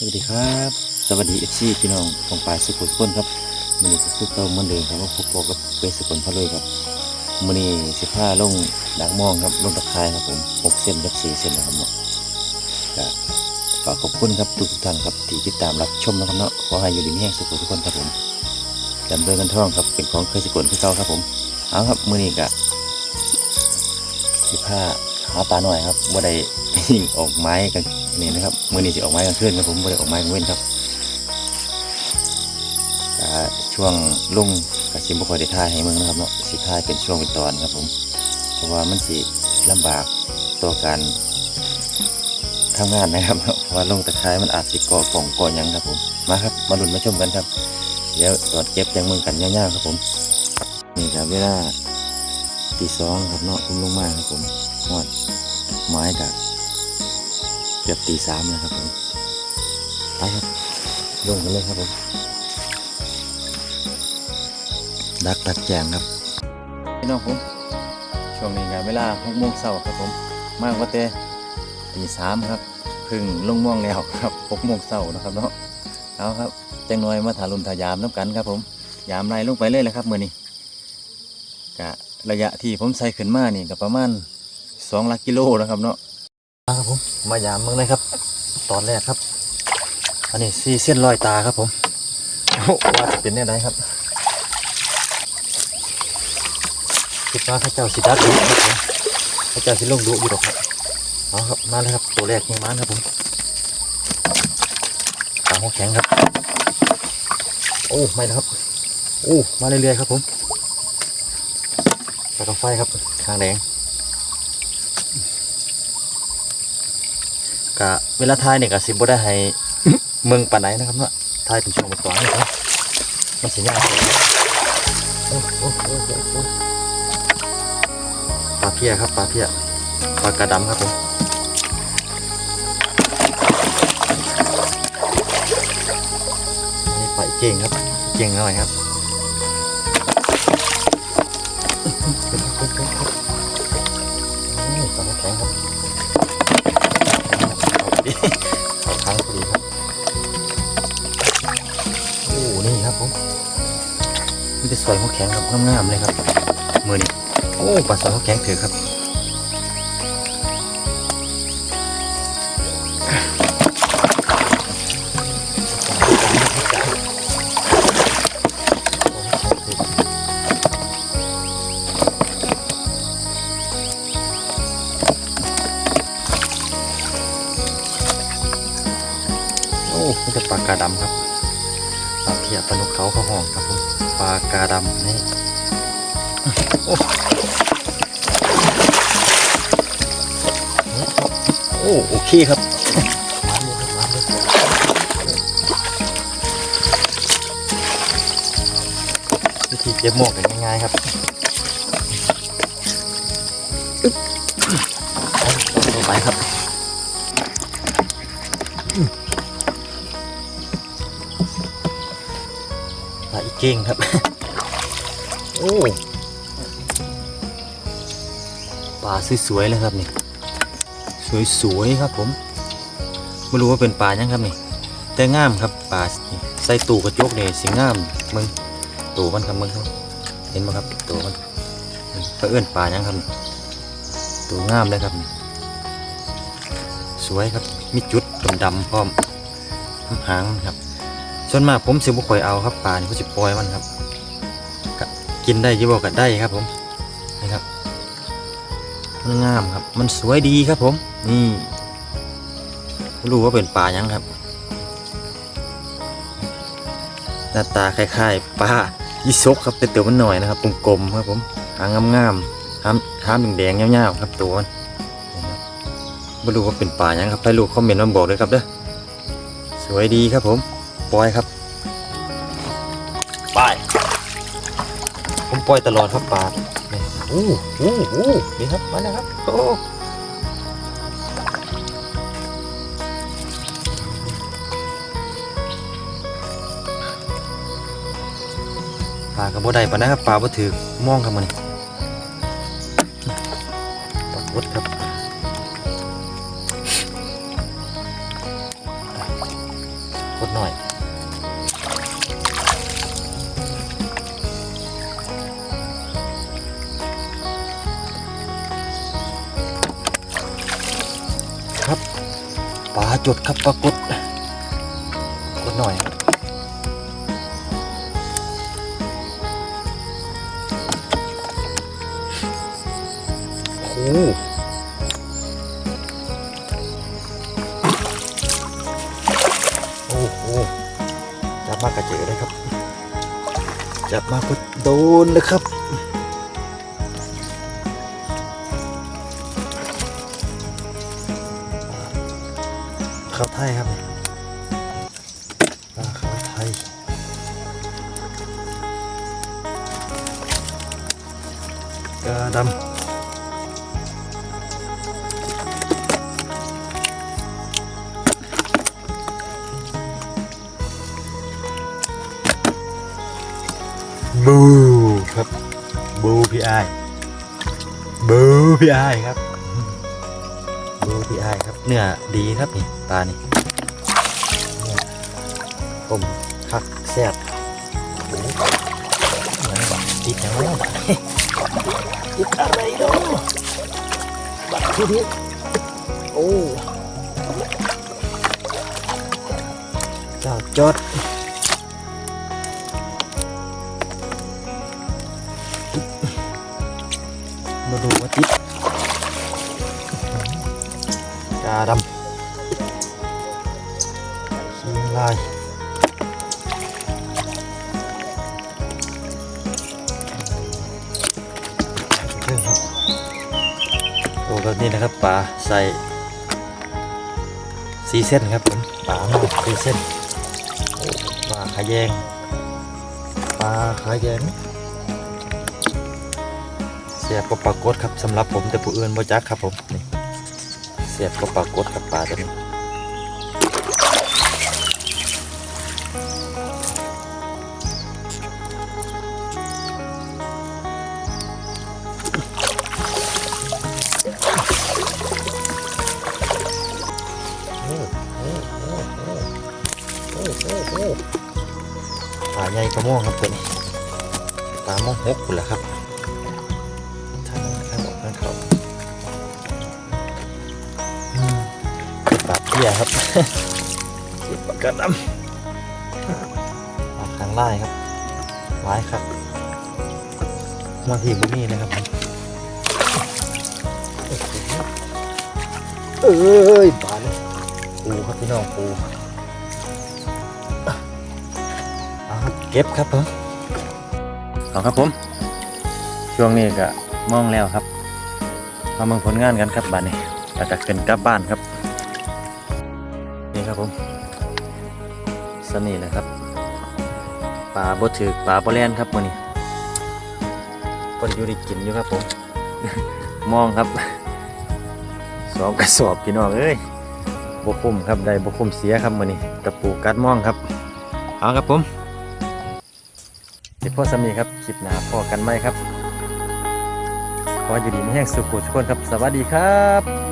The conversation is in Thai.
สวัสดีครับ สวัสดีเอฟซีพี่น้องของปลายสุขุสุขนครับมันนี้ก็คือเก่าเหมือนเดิมครับว่าพบปอกับเปสุขนพะเลยครับมันนี้สิบห้าลงดักมองครับลงตะไคร้ครับผมหกเส้นกับสี่เส้นนะครับเนาะก็ขอขอบคุณครับทุกท่านครับที่ติดตามรับชมนะครับเนาะขอให้อยู่ดีมีแห้งสุขทุกคนครับผมจำเดินกันท่องครับเป็นของเคยสกุลที่เก่าครับผมเอาครับมือนี้ก็สิบห้า หาปลาหน่อยครับบ่ได้ยิงออกไม้กันนี่นะครับมือนี้จะออกไม้กันขึ้นครับผมบ่ได้ออกไม้กันเว้นครับช่วงลุ่งกับสิมบุคอยได้ท่าให้มืองนะครับเนาะสิท่าเป็นช่วงเป็นตอนครับผมเพราะว่ามันสิลำบากต่อการทำงานนะครับเพราะว่าลงตะไคร้มันอาจสิเกาะกล่องเกาะยังครับผมมาครับมาลุ้นมาชมกันครับเดี๋ยวตรวจเก็บยังมืองกันย่างๆครับผมนี่ครับเวลา ตีสองครับเนาะทุ่มลงมาครับผมหอดไม้กับเกือบตีสามแล้วครับผมไปครับลงกันเลยครับผมดักตักแจงครับพี่น้องผมช่วงนี้งานเวลาหกโมงเช้าครับผมมากกว่าเตตีสามครับพึ่งลงม่วงแล้วครับหกโมงเช้านะครับเนาะเอาครับจังน่อยมาถารุนถายามน้ำกันครับผม ยามไล่ลงไปเลยเลยครับมือนี้กะ ระยะที่ผมใส่ขึ้นมานี่ก็ประมาณสองลักกิโลนะครับเนาะครับผมมายามเมืองเลยครับ ตอนแรกครับ อันนี้ซีเส้นลอยตาครับผมว่าจะเป็นแน่ไหนครับคิดว่าข้าเจ้าสิดัดดุครับผมข้าเจ้าสิลงดุอยู่หรอกครับเอาครับมาเลยครับตัวแรกนี่มาครับผมตาหัวแข็งครับ โอ้ไม่นะครับโอ้มาเรื่อยๆครับผม กระไฟครับคางแดงกะเวลาทายเนี่ยกะสิบ่ได้ให้เมืองปานไหนนะครับเนาะทายเป็นช่วงเป็นตอนนะครับมันสิยากเลยโอ้โอ้โอ้โอ้โอ้ปลาเพียครับปลาเพียปลากระดำครับผมนี่ปลาอีเก่งครับ เก่งหน่อยครับ ผมมันจะสวยหัวแข็งครับงามๆเลยครับมือนี้โอ้ปลาสาวแข็งถือครับโอ้จะปลากาดำครับ ปลาเพียปลาหนุกเขาเขาห้องครับผมปลากาดำนี่โอ้โอเคครับวิธีเก็บหมวกกันง่ายๆครับอึ๊บเอาไปครับ เก้งครับ โอ้ปลาสวยๆเลยครับนี่ สวยๆครับผม ไม่รู้ว่าเป็นปลายังครับนี่ แต่งามครับปลาใส่ตู้กระจกเนี่สิงามมึงตู้มันครับมึงครับเห็นไหมครับตู้มันนี่เพื่อนปลายังครับตู้งามเลยครับ สวยครับมีจุดดำๆพร้อมหางครับ ส่วนมากผมสิบุคอยเอาครับปลานี่ผมสิปล่อยมันครับกกินได้ยี่บอกกันได้ครับผมนี่ครับมันงามครับ มันสวยดีครับผม นี่รู้ว่าเป็นปลายังครับ หน้าตาคล้ายๆปลายี่ซกครับแต่ตัวมันหน่อยนะครับกลมๆครับผมหางงามๆหางหางแดงๆยาวๆครับตัวมันไม่รู้ว่าเป็นปลายังครับให้ลูกคอมเมนต์มาบอกด้วยครับเด้อสวยดีครับผม ปล่อยครับไปผมปล่อยตลอดครับปลาอู้อู้อู้นี่ครับมาแล้วครับโอ้ปลากระโบได้ปะนะครับปลาบ่ถือมองครับมัน จุดครับปลากดกดหน่อยโอ้โหโอ้โหจับมากกระเจอเลยครับ จับมากก็โดนเลยครับ ขาวไทยครับปลาขาวไทยกระดำบูครับบูพี่ไอบูพี่ไอครับ เนื้อดีครับนี่ปลานี่ผมคักแซ่บโอ้โหเหมือนบักติดอย่างนั้นบักติดอะไรเนาะบักที่นี้โอ้เจ้าจดมาดูว่าติดาดำสีลายโอ้แบบนี้นะครับปลาใส่ซีเส้นครับผมปลาหม้อซีเส้นปลาขะแยงปลาขะแยงเสียบก็ปรากฏครับสำหรับผมแต่ผู้อื่นบ่จักครับผมนี่ สียบก็ปรากฏกับปลาตัวนี้ปลาใหญ่กระม่วงครับตัวนี้ปลาม่วงหกคุณละครับ เป็นปลาเพี้ยครับเก็บปลากระดำปลาคางไล่ครับไว้ครับมาที่บุนี่นะครับผมเอ้ยปลาเลยปูครับพี่น้องปูเอาครับเก็บครับผมเอาครับผม ช่วงนี้ก็มองแล้วครับมาเมืองผลงานกันครับบ้านนี้แล้วก็ขึ้นกลับบ้านครับนี่ ครับผมสนี่แหละครับปลาบดถือปลาบอแลนครับมือนี้คนอยู่ได้กินอยู่ครับผม มองครับสองกระสอบพี่น้องเอ้ยบกคุ้มครับได้บกคุ้มเสียครับมือนี้ตะปูกัดมองครับเอาครับผมเด็กพ่อสามีครับคลิปหนาพ่อกันไหมครับขออยู่ดีไม่แห้งสุขุทุกคนครับ สวัสดีครับ